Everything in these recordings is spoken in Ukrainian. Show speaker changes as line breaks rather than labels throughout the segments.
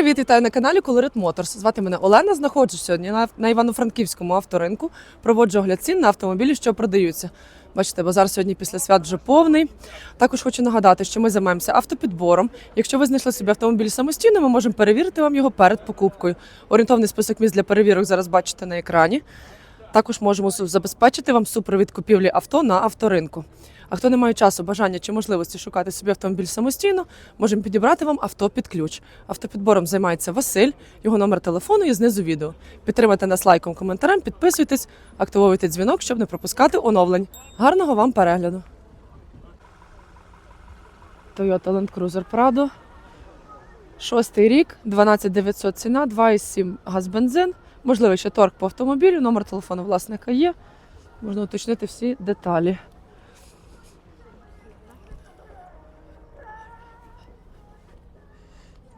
привіт! Вітаю на каналі Colorit Motors. Звати мене Олена. Знаходжусь сьогодні на, Івано-Франківському авторинку. Проводжу огляд цін на автомобілі, що продаються. Бачите, базар сьогодні після свят вже повний. Також хочу нагадати, що ми займаємося автопідбором. Якщо ви знайшли собі автомобіль самостійно, ми можемо перевірити вам його перед покупкою. Орієнтовний список місць для перевірок зараз бачите на екрані. Також можемо забезпечити вам супровід купівлі авто на авторинку. А хто не має часу, бажання чи можливості шукати собі автомобіль самостійно, можемо підібрати вам авто під ключ. Автопідбором займається Василь, його номер телефону є знизу відео. Підтримайте нас лайком, коментарем, підписуйтесь, активовуйте дзвінок, щоб не пропускати оновлень. Гарного вам перегляду. Toyota Land Cruiser Prado. Шостий рік, 12900 ціна, 2,7 газ бензин. Можливо, ще торг по автомобілю, номер телефону власника є. Можна уточнити всі деталі.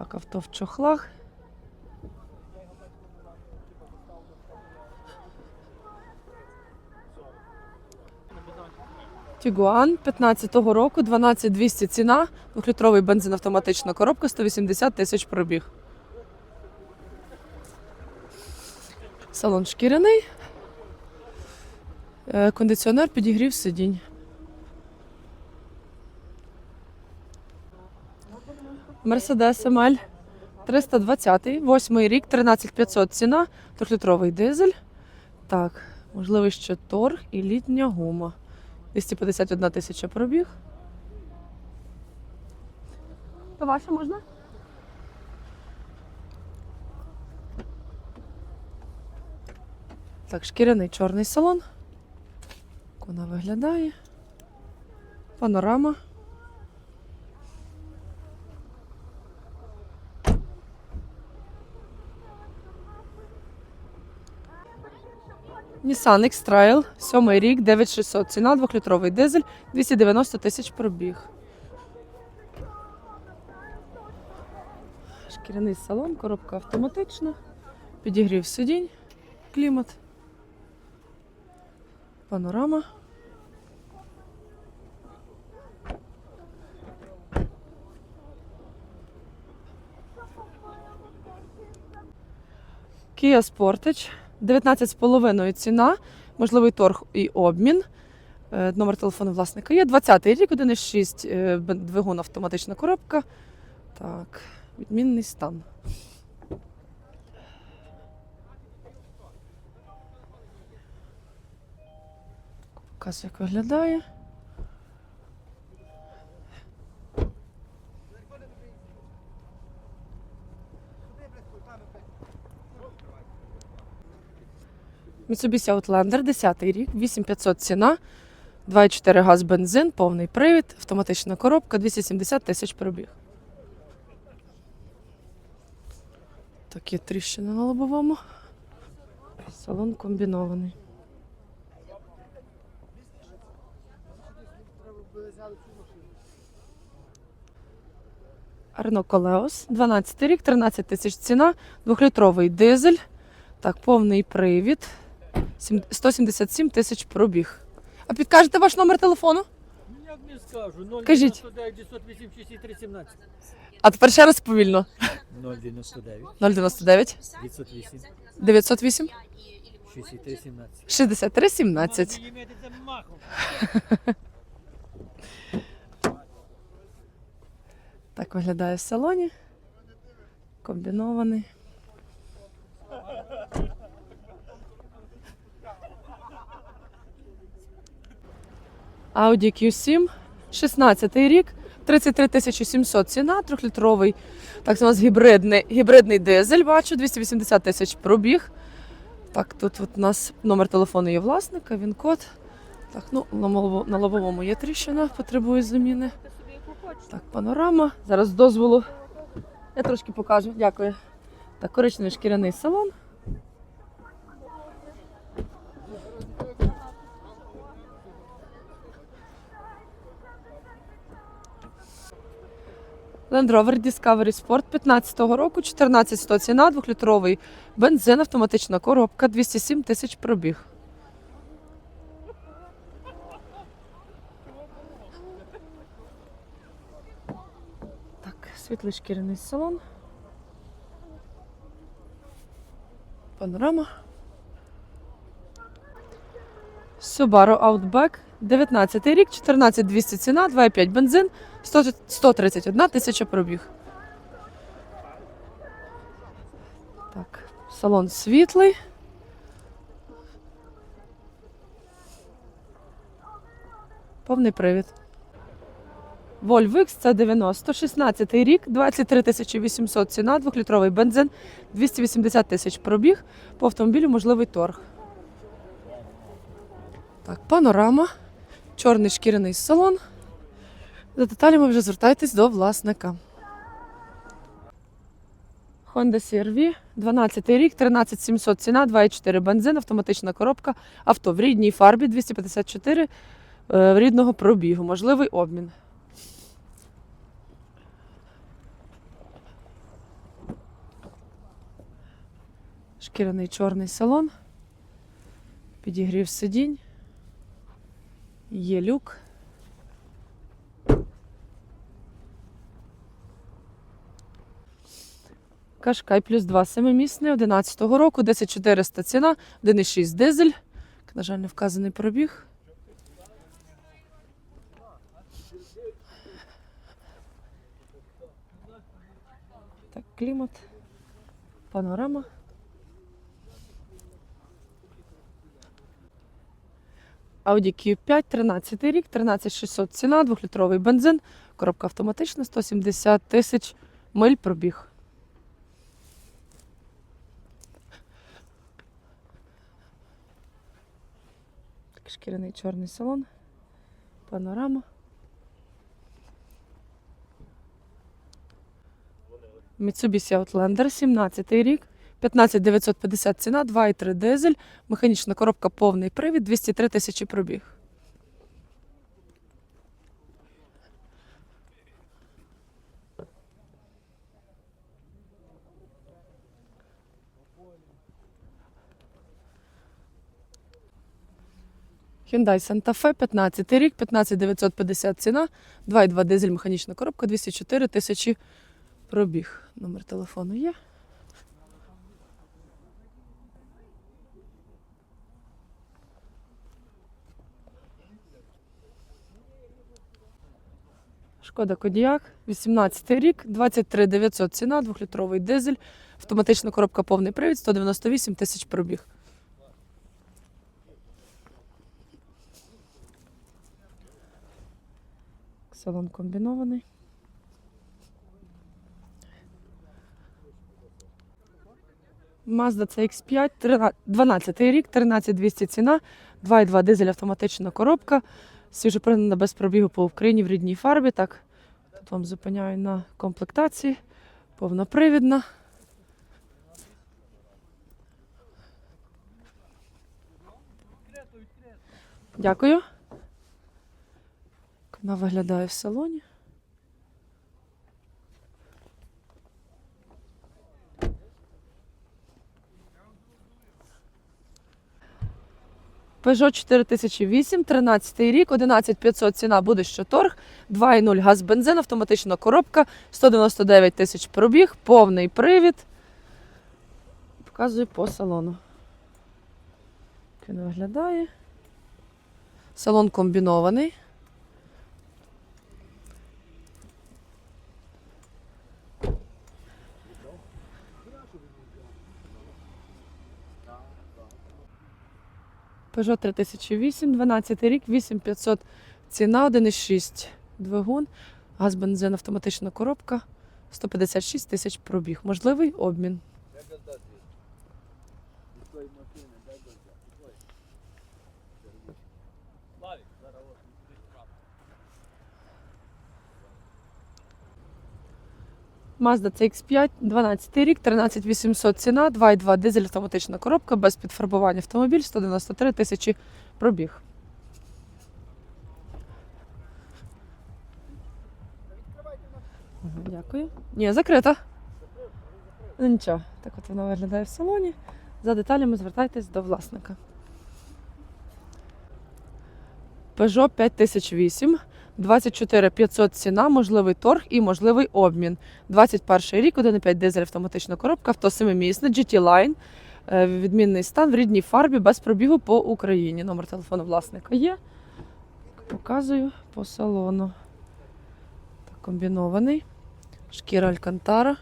Так, авто в чохлах. Тігуан 15-го року, 12200 ціна, 2-літровий бензин автоматична коробка, 180 тисяч пробіг. Салон шкіряний. Е, Кондиціонер підігрів сидінь. Мерседес Емель 320, восьмий рік, 13500 ціна, 3-літровий дизель. Так, можливо, ще торг і літня гума. 251 тисяча пробіг. То ваше можна? Так, шкіряний чорний салон. Вона виглядає. Панорама. Nissan X-Trail, сьомий рік, 9600 ціна, 2-літровий дизель, 290 тисяч пробіг. Шкіряний салон, коробка автоматична, підігрів сидінь, клімат, панорама. Kia Sportage, 19,5 ціна, можливий торг і обмін. Е, Номер телефону власника є. 20-й рік, 1,6 е, двигун автоматична коробка. Так, відмінний стан. Показ як виглядає. Mitsubishi Outlander, 10 рік, 8500 ціна, 2,4 газ бензин, повний привід, автоматична коробка, 270 тисяч пробіг. Так, є тріщина на лобовому. Салон комбінований. Renault Koleos, 12 рік, 13 тисяч ціна, 2-літровий дизель. Так, повний привід. Сім- 177 тисяч пробіг. А підкажете ваш номер телефону?
Ну, Як не скажу,
Кажіть.
099 908 63 17.
А тепер ще раз повільно.
099
099
908
908
63 17.
63 17.
Її метите махом.
Так виглядає в салоні. Комбінований. Audi Q7, 16 рік, 33 тисячі 700 ціна, 3-літровий, так у нас гібридний, гібридний дизель, бачу, 280 тисяч пробіг. Так, тут от у нас номер телефону є власника, він код. Так, ну, на, лобо- лобовому є тріщина, потребує заміни. Так, панорама. Зараз дозволу. Я трошки покажу. Дякую. Так, коричневий шкіряний салон. Land Rover Discovery Sport 15-го року, 14100 ціна, 2-літровий бензин, автоматична коробка, 207 тисяч пробіг. Так, світлий шкіряний салон. Панорама. Subaru Outback, 19 рік, 14200 ціна, 2,5 бензин, 100 131 тисяча пробіг. Так, салон світлий. Повний привід. Volvo XC90, 16 рік, 23 тисячі 800 ціна, 2-літровий бензин, 280 тисяч пробіг. По автомобілю можливий торг. Так, панорама, чорний шкіряний салон. За деталями вже звертайтесь до власника. Honda CR-V, 12 рік, 13 700 ціна, 2,4 бензин, автоматична коробка, авто в рідній фарбі, 254 е, рідного пробігу, можливий обмін. Шкіряний чорний салон, підігрів сидінь, є люк. Кашкай плюс 2 семимісний, 11-го року, 10400 ціна, 1,6 дизель. На жаль, не вказаний пробіг. Так, клімат, панорама. Audi Q5, 13 рік, 13600 ціна, 2-літровий бензин, коробка автоматична, 170 тисяч миль пробіг. Шкіряний чорний салон, панорама. Mitsubishi Outlander, 17 рік, 15950 ціна, 2,3 дизель, механічна коробка повний привід, 203 тисячі пробіг. Hyundai Santa Fe, 15 рік, 15950 ціна, 2,2 дизель, механічна коробка, 204 тисячі пробіг. Номер телефону є. Шкода Кодіак, 18 рік, 23 900 ціна, 2-літровий дизель, автоматична коробка повний привід, 198 тисяч пробіг. Салон комбінований. Mazda CX5, 12 рік, 13200 ціна, 2,2 дизель автоматична коробка, свіжопринена без пробігу по Україні в рідній фарбі. Так, тут вам зупиняю на комплектації, повнопривідна. Дякую. Вона виглядає в салоні. Peugeot 4008, 13 рік, 11500 ціна буде що торг, 2,0 газ бензин, автоматична коробка, 199 тисяч пробіг, повний привід. Показую по салону. Як він виглядає. Салон комбінований. Peugeot 3008, 12 рік, 8500 ціна, 1,6 двигун, газ бензин, автоматична коробка, 156 тисяч пробіг. Можливий обмін. Mazda CX5, 12 рік, 13800 ціна, 2,2 дизель автоматична коробка, без підфарбування автомобіль, 193 тисячі пробіг. Дякую. Ні, закрита. Ну нічого, так от вона виглядає в салоні. За деталями звертайтесь до власника. Peugeot 5008, 24 500 ціна, можливий торг і можливий обмін. 21 рік, 1,5 дизель автоматична коробка, авто семимісне, GT Line, Е, Відмінний стан в рідній фарбі без пробігу по Україні. Номер телефону власника є. Показую по салону. Так, комбінований. Шкіра Алькантара.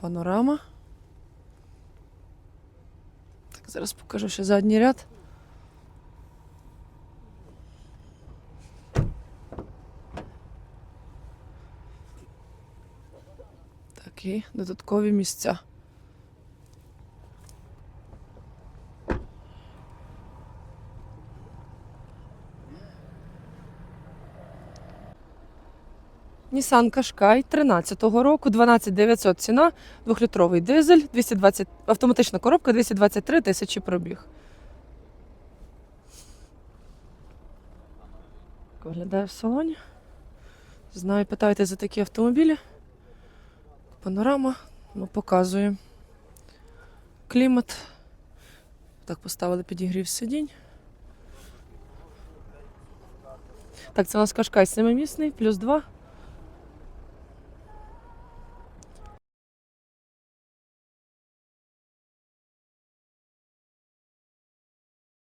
Панорама. Так, зараз покажу ще задній ряд. Такі додаткові місця. Nissan Qashqai 13-го року, 12 900 ціна, 2-літровий дизель, 220, автоматична коробка, 223 тисячі пробіг. Виглядає в салоні. Знаю, питаєте за такі автомобілі. Панорама, ну, показує Клімат. Так, поставили підігрів сидінь. Так, це у нас Кашкай 7-місний, плюс 2.